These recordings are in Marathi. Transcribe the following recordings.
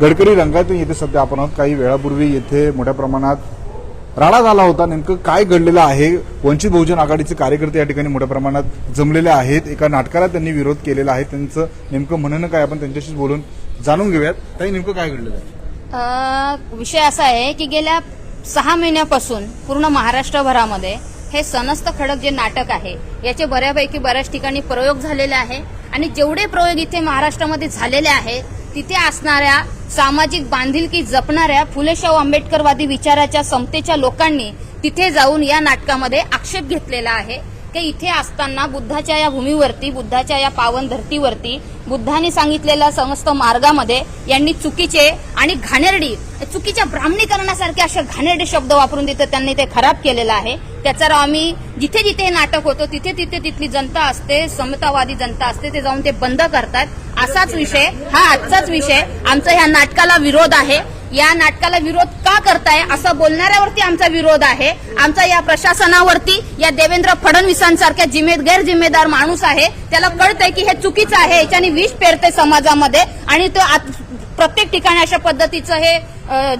गडकरी रंगातून येथे सध्या आपण आहोत. काही वेळापूर्वी येथे मोठ्या प्रमाणात राडा झाला होता. नेमकं काय घडलेलं आहे? वंचित बहुजन आघाडीचे कार्यकर्ते या ठिकाणी मोठ्या प्रमाणात जमलेले आहेत. एका नाटकाला त्यांनी विरोध केलेला आहे. त्यांचं नेमकं म्हणणं काय आपण त्यांच्याशीच बोलून जाणून घेऊयात. ताई नेमकं काय घडलेलं आहे? विषय असा आहे की गेल्या सहा महिन्यापासून पूर्ण महाराष्ट्रभरामध्ये हे सनस्त खडक जे नाटक आहे याचे बऱ्यापैकी बऱ्याच ठिकाणी प्रयोग झालेले आहे. आणि जेवढे प्रयोग इथे महाराष्ट्रामध्ये झालेले आहे तिथे असणाऱ्या सामाजिक बांधिलकी जपणाऱ्या फुले शाहू आंबेडकरवादी विचाराच्या समतेच्या लोकांनी तिथे जाऊन या नाटकामध्ये आक्षेप घेतलेला आहे. की इथे असताना बुद्धाच्या या भूमीवरती बुद्धाच्या या पावन धर्तीवरती बुद्धाने सांगितलेल्या समस्त मार्गामध्ये यांनी चुकीचे आणि घाणेरडी चुकीच्या ब्राह्मणीकरणासारखे असे घाणेरडे शब्द वापरून तिथे त्यांनी ते खराब केलेलं आहे. त्याचा राव आम्ही जिथे जिथे हे नाटक होतं तिथे तिथे तिथली जनता असते समतावादी जनता असते ते जाऊन ते बंद करतात. असाच विषय हा आजचाच विषय. आमचा ह्या नाटकाला विरोध आहे. या नाटकाला विरोध का करताय असं बोलणाऱ्यावरती आमचा विरोध आहे. आमचा या प्रशासनावरती या देवेंद्र फडणवीसांसारख्या जिम्मेद गैर जिम्मेदार माणूस आहे. त्याला कळतंय की हे चुकीचं आहे. याच्याने विष पेरते समाजामध्ये आणि तो आत- प्रत्येक ठिकाणी अशा पद्धतीचं हे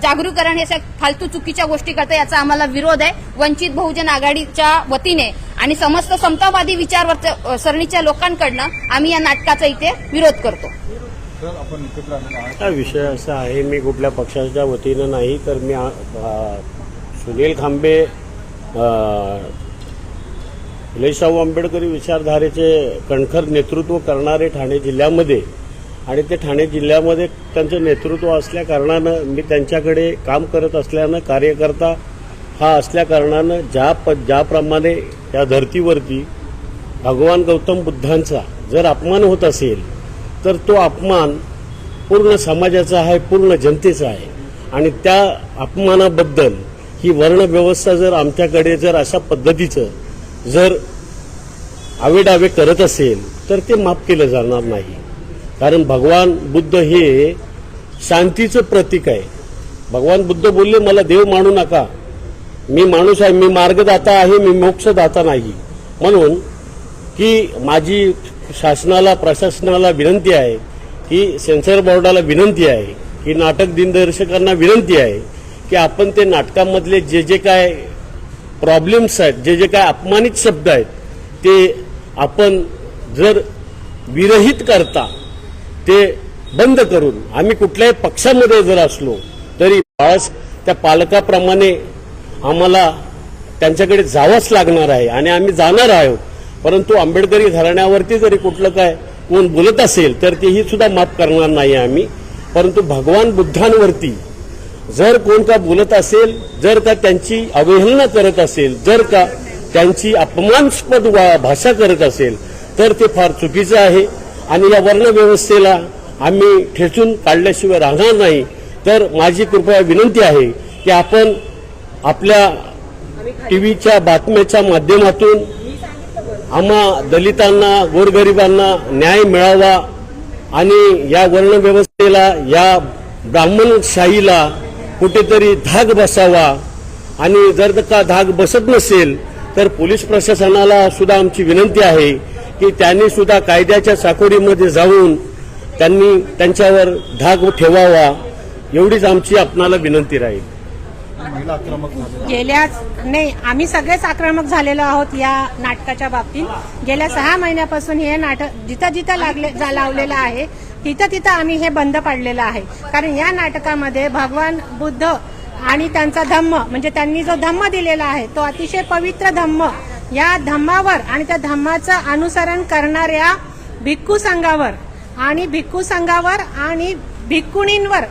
जागरूकरण हे फालतू चुकीच्या गोष्टी करतं याचा आम्हाला विरोध आहे. वंचित बहुजन आघाडीच्या वतीने आणि समस्त समतावादी विचार सरणीच्या लोकांकडनं आम्ही या नाटकाचा इथे विरोध करतो. हा विषय असा आहे मी कुठल्या पक्षाच्या वतीनं नाही तर मी सुनील खांबे आ, फुले शाहू आंबेडकरी विचारधारेचे कणखर नेतृत्व करणारे ठाणे जिल्ह्यामध्ये आणि ते ठाणे जिल्ह्यामध्ये त्यांचं नेतृत्व असल्या कारणानं मी त्यांच्याकडे काम करत असल्यानं कार्यकर्ता हा असल्या कारणानं ज्या प ज्याप्रमाणे या धर्तीवरती भगवान गौतम बुद्धांचा जर अपमान होत असेल तर तो अपमान पूर्ण समाजाचा आहे पूर्ण जनतेचा आहे. आणि त्या अपमानाबद्दल ही वर्णव्यवस्था जर आमच्याकडे जर अशा पद्धतीचं जर आवेडावे करत असेल तर ते माफ केलं जाणार नाही. कारण भगवान बुद्ध हे शांतीचं प्रतीक आहे. भगवान बुद्ध बोलले मला देव मानू नका. मी माणूस आहे मी मार्गदाता आहे मी मोक्षदाता नाही. म्हणून की माझी शासनाला प्रशासनाला विनंती आहे की सेन्सर बोर्डाला विनंती आहे की नाटक दिनदर्शकांना विनंती आहे की आपण ते नाटकामधले जे जे काय प्रॉब्लेम्स आहेत जे जे काय अपमानित शब्द आहेत ते आपण जर विरहित करता ते बंद करून आम्ही कुठल्याही पक्षामध्ये जर असलो तरी बाळास त्या पालकाप्रमाणे आम्हाला त्यांच्याकडे जावंच लागणार आहे आणि आम्ही जाणार आहोत. परंतु आंबेडकरी घराण्यावरती जरी कुठलं काय कोण बोलत असेल तर तेही सुद्धा माफ करणार नाही आम्ही. परंतु भगवान बुद्धांवरती जर कोण का बोलत असेल जर का त्यांची अवहेलना करत असेल जर का त्यांची अपमानस्पद वा- भाषा करत असेल तर ते फार चुकीचं आहे. आणि या वर्णव्यवस्थेला आम्ही ठेचून काढल्याशिवाय राहणार नाही. तर माझी कृपया विनंती आहे की आपण आपल्या टी व्हीच्या बातम्याच्या माध्यमातून आम्हा दलितांना गोरगरिबांना न्याय मिळावा आणि या वर्णव्यवस्थेला या ब्राह्मणशाहीला कुठेतरी धाग बसावा. आणि जर का धाग बसत नसेल तर पोलीस प्रशासनाला सुद्धा आमची विनंती आहे की त्यांनी सुद्धा कायद्याच्या साकोरीमध्ये जाऊन त्यांनी त्यांच्यावर धाग ठेवावा. एवढीच आमची आपणाला विनंती राहील. गेल्याच नाही आम्ही सगळेच आक्रमक झालेलो आहोत या नाटकाच्या बाबतीत. गेल्या सहा महिन्यापासून हे नाटक जिथं जिथं लागले जा- लावलेलं आहे तिथं तिथं आम्ही हे बंद पाडलेलं आहे. कारण या नाटकामध्ये भगवान बुद्ध आणि त्यांचा धम्म म्हणजे त्यांनी जो धम्म दिलेला आहे तो अतिशय पवित्र धम्म या धम्मावर आणि त्या धम्माचं अनुसरण करणाऱ्या भिक्खू संघावर आणि भिक्खू संघावर आणि भिक्कुणींवर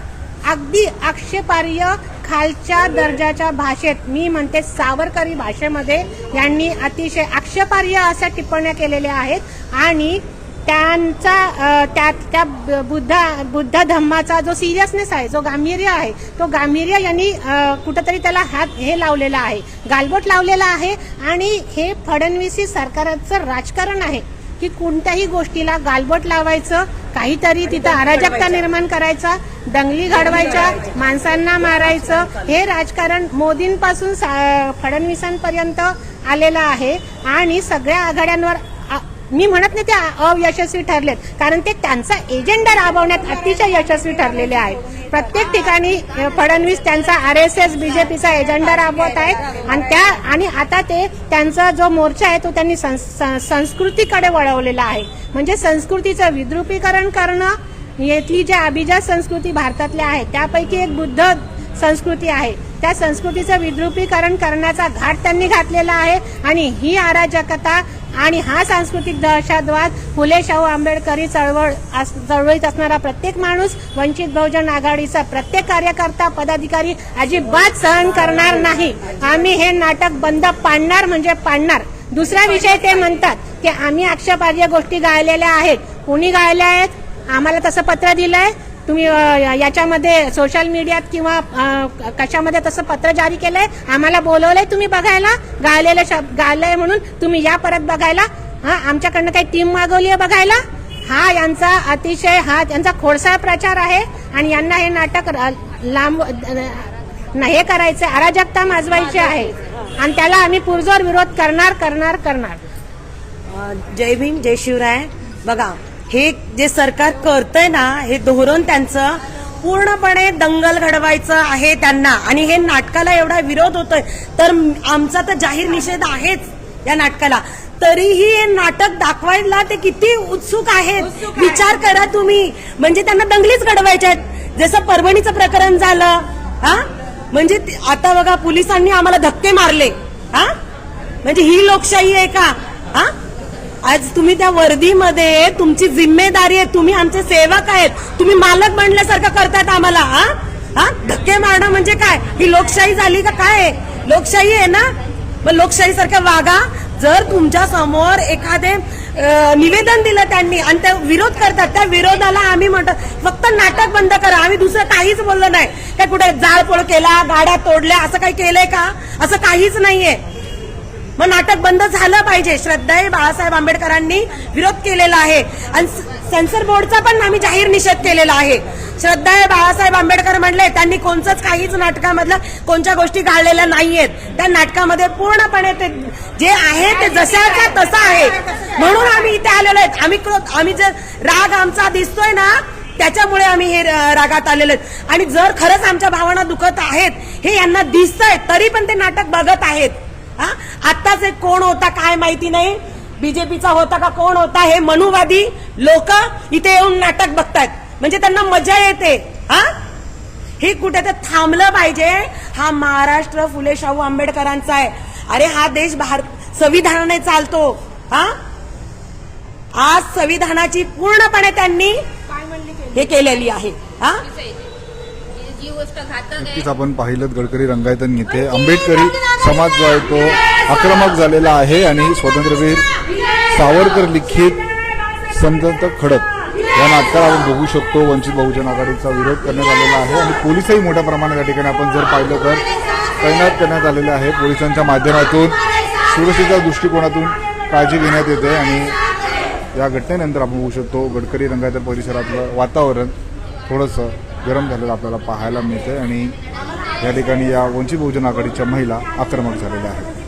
अगदी आक्षेपार्य खालच्या दर्जाच्या भाषेत मी म्हणते सावरकरी भाषेमध्ये यांनी अतिशय आक्षेपार्ह अशा टिप्पण्या केलेल्या आहेत. आणि त्यांचा त्या त्या बुद्धा बुद्ध धम्माचा जो सिरियसनेस आहे जो गांभीर्य आहे तो गांभीर्य यांनी कुठंतरी त्याला हात हे लावलेला आहे गालबोट लावलेला आहे. आणि हे फडणवीसी सरकारचं राजकारण आहे की कोणत्याही गोष्टीला गालबोट लावायचं काहीतरी तिथं अराजकता निर्माण करायचा दंगली घडवायच्या माणसांना मारायचं. हे राजकारण मोदींपासून फडणवीसांपर्यंत आलेलं आहे. आणि सगळ्या आघाड्यांवर मी म्हणत नाही ते अयशस्वी ठरलेत कारण ते त्यांचा एजेंडा राबवण्यात अतिशय यशस्वी ठरलेले आहेत. प्रत्येक ठिकाणी फडणवीस त्यांचा आर एस एस बीजेपीचा एजेंडा राबवत आहेत. आणि त्या आणि आता ते त्यांचा जो मोर्चा आहे तो त्यांनी सं- सं- संस्कृतीकडे वळवलेला आहे. म्हणजे संस्कृतीचं विद्रुपीकरण करणं येथली जी अभिजात संस्कृती भारतातल्या आहेत त्यापैकी एक बुद्ध संस्कृती आहे. त्या संस्कृतीचं विद्रुपीकरण करण्याचा घाट त्यांनी घातलेला आहे. आणि ही अराजकता आणि हा सांस्कृतिक दहशतवाद फुले शाहू आंबेडकरी चळवळ अस- चळवळीत असणारा प्रत्येक माणूस वंचित बहुजन आघाडीचा प्रत्येक कार्यकर्ता पदाधिकारी अजिबात सहन करणार नाही. आम्ही हे नाटक बंद पाडणार म्हणजे पाडणार. दुसरा विषय ते म्हणतात की आम्ही आक्षेपार्ह गोष्टी गायलेल्या आहेत. कोणी गायल्या आहेत? आम्हाला तसं पत्र दिलंय. तुम्ही याच्यामध्ये सोशल मीडियात किंवा कशामध्ये तसं पत्र जारी केलंय आम्हाला बोलवलंय तुम्ही बघायला गायलेलं शब्द गायलंय म्हणून तुम्ही या परत बघायला हा आमच्याकडनं काही टीम मागवली आहे बघायला हा यांचा अतिशय हा यांचा खोडसाळ प्रचार आहे आणि यांना हे नाटक लांब हे करायचं अराजकता माजवायची आहे. आणि त्याला आम्ही पुरजोर विरोध करणार करणार करणार. जय भीम जय शिवराय. बघा हे जे सरकार करतंय ना हे धोरण त्यांचं पूर्णपणे दंगल घडवायचं आहे त्यांना. आणि हे नाटकाला एवढा विरोध होतोय. तर आमचा तर जाहीर निषेध आहेच या नाटकाला. तरीही हे नाटक दाखवायला ते किती उत्सुक आहेत. विचार करा तुम्ही. म्हणजे त्यांना दंगलीच घडवायच्या आहेत. जसं परभणीचं प्रकरण झालं हा? म्हणजे आता बघा पोलिसांनी आम्हाला धक्के मारले. हा? म्हणजे ही लोकशाही आहे का? हा? आज तुम्ही त्या वर्दीमध्ये तुमची जिम्मेदारी आहे तुम्ही आमचे सेवक आहेत. तुम्ही मालक म्हणल्यासारखं करतायत आम्हाला हा? हा? धक्के मारणं म्हणजे काय? ही लोकशाही झाली का काय? आहे? लोकशाही आहे ना? मग लोकशाही सारखं वागा. जर तुमच्यासमोर एखादे निवेदन दिलं त्यांनी आणि त्या विरोध करतात त्या विरोधाला आम्ही म्हणतो फक्त नाटक बंद करा. आम्ही दुसरं काहीच बोललो नाही. काय कुठे जाळपोळ केला गाड्या तोडल्या असं काही केलंय का? असं काहीच नाहीये. मग नाटक बंद झालं पाहिजे. श्रद्धाई बाळासाहेब आंबेडकरांनी विरोध केलेला आहे. आणि सेन्सर बोर्डचा पण आम्ही जाहीर निषेध केलेला आहे. श्रद्धाई बाळासाहेब आंबेडकर म्हणले त्यांनी कोणचंच काहीच नाटकामधलं कोणत्या गोष्टी गाळलेल्या नाहीयेत. त्या नाटकामध्ये पूर्णपणे ते जे आहे ते जशाचा तसं आहे. म्हणून आम्ही इथे आलेलो आहेत. आम्ही क्रोध आम्ही जर राग आमचा दिसतोय ना त्याच्यामुळे आम्ही हे रागात आलेलो आहेत. आणि जर खरंच आमच्या भावना दुखत आहेत हे यांना दिसतंय तरी पण ते नाटक बघत आहेत. आत्ताच एक कोण होता काय माहिती नाही. बीजेपीचा होता का कोण होता हे मनुवादी लोक इथे येऊन नाटक बघतायत. म्हणजे त्यांना मजा येते. हा? हे कुठे तर थांबलं पाहिजे. हा महाराष्ट्र फुले शाहू आंबेडकरांचा आहे. अरे हा देश भारत संविधानाने चालतो. हा? आज संविधानाची पूर्णपणे त्यांनी हे केलेली आहे. हा? जी गोष्ट घातक आहे. नक्कीच आपण पाहिलं गडकरी रंगायतन येथे आंबेडकरी समाज जो आहे तो आक्रमक झालेला आहे आणि स्वातंत्र्यवीर सावरकर लिखित संत खडक या नाटकाला आपण बघू शकतो. वंचित बहुजन आघाडीचा विरोध करण्यात आलेला आहे आणि पोलिसही मोठ्या प्रमाणात या ठिकाणी आपण जर पाहिलं तर तैनात करण्यात आलेले आहे. पोलिसांच्या माध्यमातून सुरक्षेच्या दृष्टिकोनातून काळजी घेण्यात येते आणि या घटनेनंतर आपण बघू शकतो गडकरी रंगाच्या परिसरातलं वातावरण थोडंसं गरम झालेलं आपल्याला पाहायला मिळतंय आणि या ठिकाणी या वंचित बहुजन आघाडीच्या महिला आक्रमक झालेल्या आहेत.